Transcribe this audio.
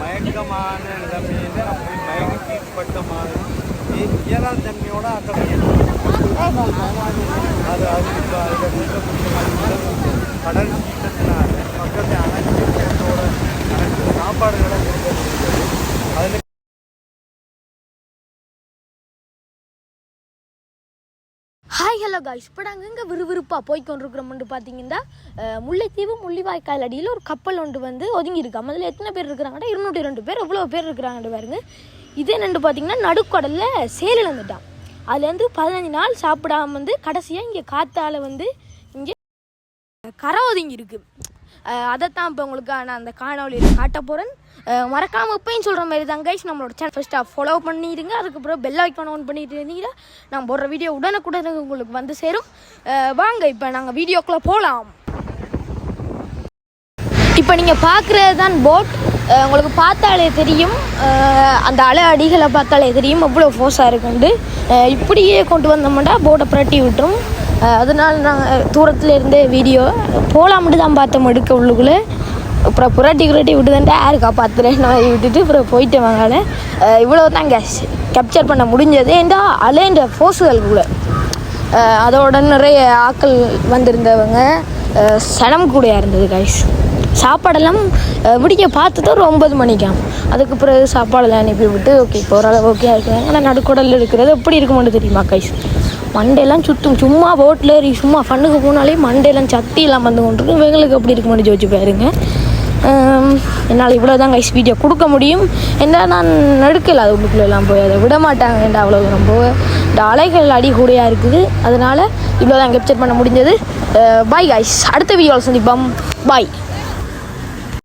மயக்கமான நிலைமையில அப்படி மயங்கி கீழ்பட்ட மாதிரி இயலாத தன்மையோட அக்கறை அது அது இப்போ அதில் இருக்கக்கூடிய கடல் சீற்றத்தினால பக்கத்தை அனைத்து பேரோட அனைத்து சாப்பாடுகளை கொடுக்கப்பட்டிருக்கிறது ஹாய் ஹலோ காய்ஸ் இப்போ நாங்கள் இங்கே விறுவிறுப்பாக போய் வந்து பார்த்தீங்கன்னா முல்லைத்தீவு முள்ளிவாய்க்கால் அடியில் ஒரு கப்பல் ஒன்று வந்து ஒதுங்கியிருக்காம அதில் எத்தனை பேர் இருக்கிறாங்கன்னா இருநூற்றி ரெண்டு பேர் எவ்வளோ பேர் இருக்கிறாங்கன்னு பாருங்க. இதே நண்டு பார்த்தீங்கன்னா நடுக்கடலில் சேல் இழந்துட்டான். அதுலேருந்து பதினஞ்சு நாள் சாப்பிடாம வந்து கடைசியாக இங்கே காற்றால் வந்து இங்கே கரை ஒதுங்கி இருக்குது அதைத்தான் இப்போ உங்களுக்கு நான் அந்த காணொலியில் காட்ட போகிறேன் மறக்காமல் இப்பையும் சொல்கிற மாதிரி தான் கைஸ் நம்மளோட சேனல் ஃபஸ்ட்டாக ஃபாலோ பண்ணிடுங்க. அதுக்கப்புறம் பெல் ஐக்கான் ஆன் பண்ணிட்டு இருந்தீங்கன்னா நான் போடுற வீடியோ உடனுக்குடனே உங்களுக்கு வந்து சேரும். வாங்க இப்போ நாங்கள் வீடியோக்குள்ளே போகலாம் இப்போ நீங்கள் பார்க்குறது தான் போட் உங்களுக்கு பார்த்தாலே தெரியும். அந்த அலை அடிகளை பார்த்தாலே தெரியும். அவ்வளோ ஃபோர்ஸாக இருக்குண்டு இப்படியே கொண்டு வந்தோம்னா போட்டை புரட்டி விட்டுரும். அதனால் நாங்கள் தூரத்தில் இருந்தே வீடியோ போகலாம்ட்டு தான் பார்த்தோம் எடுக்க உள்ளுக்குள்ளே. அப்புறம் புரட்டி புரட்டி விட்டுதான்ட்டு யாரு காப்பாற்றுறேன் நான் விட்டுட்டு அப்புறம் போயிட்டு வாங்கால இவ்வளோ தான் கேஷ் கேப்சர் பண்ண முடிஞ்சது. ஏண்டா அலேண்ட ஃபோர்ஸுகள் கூட அதோட நிறைய ஆக்கள் வந்திருந்தவங்க சனம் கூட இருந்தது கைஸ் சாப்பாடெல்லாம் அஹ் விடிய பார்த்தது ஒரு ஒன்பது மணிக்காம். அதுக்கு பிறகு சாப்பாடெல்லாம் அனுப்பி விட்டு ஓகே இப்போ ஓரளவு ஓகே இருக்கிறாங்க. ஆனால் நடுக்கடலில் இருக்கிறது எப்படி இருக்குமென்னு தெரியுமா கைஸ் மண்டையெல்லாம் சுற்றும் சும்மா போட்டில் ஏறி சும்மா ஃபண்ணுக்கு போனாலே மண்டையெல்லாம் சட்டியெல்லாம் வந்து கொண்டிருக்கு இவங்களுக்கு எப்படி முடிஞ்சு வச்சு பாருங்க. என்னால் இவ்வளோ தான் கைஸ் வீடியோ கொடுக்க முடியும். என்ன நான் நடுக்கல. அது உள்ளுக்குள்ளெல்லாம் போய் அதை விட மாட்டாங்க. ஏன்டா அவ்வளோ தூரம் போக? இந்த அலைகள் அடி கூடையாக இருக்குது. அதனால் இவ்வளோ தான் கேப்சர் பண்ண முடிஞ்சது. பாய் கைஸ் அடுத்த வீடியோவில் சந்திப்போம். பாய்